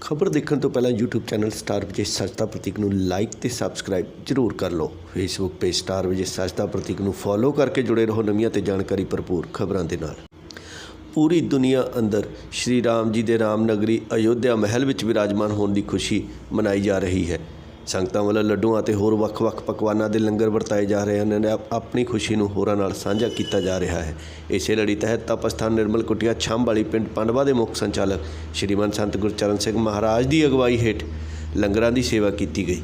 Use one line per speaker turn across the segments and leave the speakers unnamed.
ਖਬਰ ਦੇਖਣ ਤੋਂ ਪਹਿਲਾਂ YouTube channel star Vijay Sachda Prateek ਨੂੰ ਲਾਈਕ ਤੇ ਸਬਸਕ੍ਰਾਈਬ ਜ਼ਰੂਰ ਕਰ ਲਓ। Facebook page star Vijay Sachda Prateek ਨੂੰ ਫੋਲੋ ਕਰਕੇ ਜੁੜੇ ਰਹੋ ਨਵੀਆਂ ਤੇ ਜਾਣਕਾਰੀ ਭਰਪੂਰ ਖਬਰਾਂ ਦੇ ਨਾਲ। ਪੂਰੀ ਦੁਨੀਆ ਅੰਦਰ ਸ਼੍ਰੀ ਰਾਮ ਜੀ ਦੇ ਰਾਮ ਨਗਰੀ ਅਯੋਧਿਆ ਮਹਿਲ ਵਿੱਚ ਵਿਰਾਜਮਾਨ ਹੋਣ ਦੀ ਖੁਸ਼ੀ ਮਨਾਈ ਜਾ ਰਹੀ ਹੈ। ਸੰਗਤਾਂ ਵੱਲੋਂ ਲੱਡੂਆਂ ਅਤੇ ਹੋਰ ਵੱਖ-ਵੱਖ ਪਕਵਾਨਾਂ ਦੇ ਲੰਗਰ ਵਰਤਾਏ ਜਾ ਰਹੇ ਹਨ ਅਤੇ ਆਪਣੀ ਖੁਸ਼ੀ ਨੂੰ ਹੋਰਾਂ ਨਾਲ ਸਾਂਝਾ ਕੀਤਾ ਜਾ ਰਿਹਾ ਹੈ। ਇਸੇ ਲੜੀ ਤਹਿਤ ਤਪਸਥਾਨ ਨਿਰਮਲ ਕੁਟੀਆ ਛੰਭ ਵਾਲੀ ਪਿੰਡ ਪੰਡਵਾ ਦੇ ਮੁੱਖ ਸੰਚਾਲਕ ਸ਼੍ਰੀਮਾਨ ਸੰਤ ਗੁਰਚਰਨ ਸਿੰਘ ਮਹਾਰਾਜ ਦੀ ਅਗਵਾਈ ਹੇਠ ਲੰਗਰਾਂ ਦੀ ਸੇਵਾ ਕੀਤੀ ਗਈ।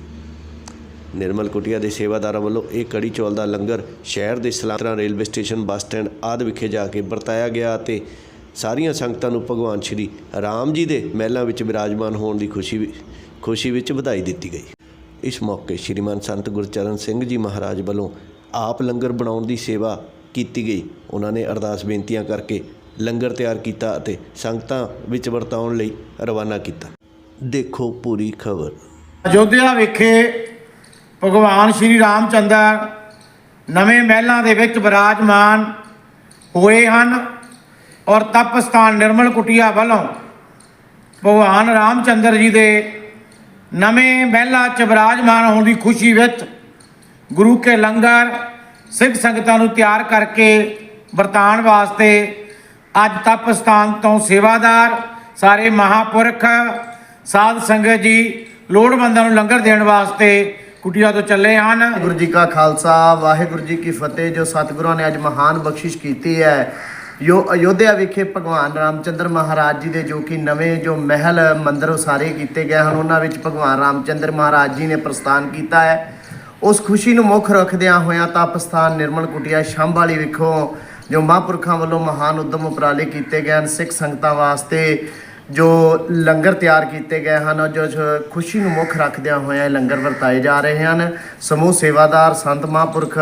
ਨਿਰਮਲ ਕੁਟੀਆ ਦੇ ਸੇਵਾਦਾਰਾਂ ਵੱਲੋਂ ਇਹ ਕੜੀ ਚੌਲ ਦਾ ਲੰਗਰ ਸ਼ਹਿਰ ਦੇ ਸਲਾਤਰਾ, ਰੇਲਵੇ ਸਟੇਸ਼ਨ, ਬੱਸ ਸਟੈਂਡ ਆਦਿ ਵਿਖੇ ਜਾ ਕੇ ਵਰਤਾਇਆ ਗਿਆ ਅਤੇ ਸਾਰੀਆਂ ਸੰਗਤਾਂ ਨੂੰ ਭਗਵਾਨ ਸ਼੍ਰੀ ਰਾਮ ਜੀ ਦੇ ਮਹਿਲਾਂ ਵਿੱਚ ਵਿਰਾਜਮਾਨ ਹੋਣ ਦੀ ਖੁਸ਼ੀ ਵਿ- ਖੁਸ਼ੀ ਵਿੱਚ ਵਧਾਈ ਦਿੱਤੀ ਗਈ। ਇਸ ਮੌਕੇ ਸ਼੍ਰੀਮਾਨ ਸੰਤ ਗੁਰਚਰਨ ਸਿੰਘ ਜੀ ਮਹਾਰਾਜ ਵੱਲੋਂ ਆਪ ਲੰਗਰ ਬਣਾਉਣ ਦੀ ਸੇਵਾ ਕੀਤੀ ਗਈ। ਉਹਨਾਂ ਨੇ ਅਰਦਾਸ ਬੇਨਤੀਆਂ ਕਰਕੇ ਲੰਗਰ ਤਿਆਰ ਕੀਤਾ ਅਤੇ ਸੰਗਤਾਂ ਵਿੱਚ ਵਰਤਾਉਣ ਲਈ ਰਵਾਨਾ ਕੀਤਾ। ਦੇਖੋ ਪੂਰੀ ਖਬਰ।
ਅਯੋਧਿਆ ਵਿਖੇ ਭਗਵਾਨ ਸ਼੍ਰੀ ਰਾਮ ਚੰਦਰ ਨਵੇਂ ਮਹਿਲਾਂ ਦੇ ਵਿੱਚ ਵਿਰਾਜਮਾਨ ਹੋਏ ਹਨ ਔਰ ਤਪਸਥਾਨ ਨਿਰਮਲ ਕੁਟੀਆ ਵੱਲੋਂ ਭਗਵਾਨ ਰਾਮਚੰਦਰ ਜੀ ਦੇ ਨਵੇਂ ਮਹਿਲਾ 'ਚ ਵਿਰਾਜਮਾਨ ਹੋਣ ਦੀ ਖੁਸ਼ੀ ਵਿੱਚ ਗੁਰੂ ਕੇ ਲੰਗਰ ਸਿੱਖ ਸੰਗਤਾਂ ਨੂੰ ਤਿਆਰ ਕਰਕੇ ਵਰਤਾਨ ਵਾਸਤੇ ਅੱਜ ਤਪਸਥਾਨ ਤੋਂ ਸੇਵਾਦਾਰ ਸਾਰੇ ਮਹਾਪੁਰਖ, ਸਾਧ ਸੰਗਤ ਜੀ ਲੋੜਵੰਦਾਂ ਨੂੰ ਲੰਗਰ ਦੇਣ ਵਾਸਤੇ ਕੁਟੀਆ ਤੋਂ ਚੱਲੇ ਹਨ।
ਗੁਰੂ ਜੀ ਕਾ ਖਾਲਸਾ, ਵਾਹਿਗੁਰੂ ਜੀ ਕੀ ਫਤਿਹ, ਜੋ ਸਤਿਗੁਰਾਂ ਨੇ ਅੱਜ ਮਹਾਨ ਬਖਸ਼ਿਸ਼ ਕੀਤੀ ਹੈ। ਜੋ ਅਯੋਧਿਆ ਵਿਖੇ ਭਗਵਾਨ ਰਾਮਚੰਦਰ ਮਹਾਰਾਜ ਜੀ ਦੇ ਜੋ ਕਿ ਨਵੇਂ ਜੋ ਮਹਿਲ, ਮੰਦਰ ਉਸਾਰੇ ਕੀਤੇ ਗਏ ਹਨ, ਉਹਨਾਂ ਵਿੱਚ ਭਗਵਾਨ ਰਾਮਚੰਦਰ ਮਹਾਰਾਜ ਜੀ ਨੇ ਪ੍ਰਸਥਾਨ ਕੀਤਾ ਹੈ। ਉਸ ਖੁਸ਼ੀ ਨੂੰ ਮੁੱਖ ਰੱਖਦਿਆਂ ਹੋਇਆਂ ਤਪਸਥਾਨ ਨਿਰਮਲ ਕੁਟੀਆ ਸ਼ੰਭਾਲੀ ਵਿਖੋਂ ਜੋ ਮਹਾਂਪੁਰਖਾਂ ਵੱਲੋਂ ਮਹਾਨ ਉਦਮ ਉਪਰਾਲੇ ਕੀਤੇ ਗਏ ਹਨ, ਸਿੱਖ ਸੰਗਤਾਂ ਵਾਸਤੇ ਜੋ ਲੰਗਰ ਤਿਆਰ ਕੀਤੇ ਗਏ ਹਨ ਜੋ ਜੋ ਖੁਸ਼ੀ ਨੂੰ ਮੁੱਖ ਰੱਖਦਿਆਂ ਹੋਇਆਂ ਲੰਗਰ ਵਰਤਾਏ ਜਾ ਰਹੇ ਹਨ। ਸਮੂਹ ਸੇਵਾਦਾਰ ਸੰਤ ਮਹਾਂਪੁਰਖ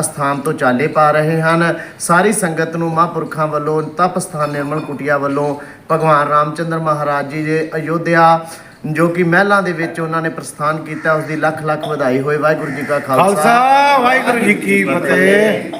ਅਸਥਾਨ ਤੋਂ ਚਾਲੇ ਪਾ ਰਹੇ ਹਨ। ਸਾਰੀ ਸੰਗਤ ਨੂੰ ਮਹਾਂਪੁਰਖਾਂ ਵੱਲੋਂ ਤਪ ਸਥਾਨ ਨਿਰਮਲ ਕੁਟੀਆ ਵੱਲੋਂ ਭਗਵਾਨ ਰਾਮਚੰਦਰ ਮਹਾਰਾਜ ਜੀ ਦੇ ਅਯੋਧਿਆ ਜੋ ਕਿ ਮਹਿਲਾਂ ਦੇ ਵਿੱਚ ਉਹਨਾਂ ਨੇ ਪ੍ਰਸਥਾਨ ਕੀਤਾ ਉਸ ਦੀ ਲੱਖ ਲੱਖ ਵਧਾਈ ਹੋਏ। ਵਾਹਿਗੁਰੂ ਜੀ ਕਾ ਖਾਲਸਾ।
ਖਾਲਸਾ ਵਾਹਿਗੁਰੂ ਜੀ ਕੀ ਫਤਿਹ।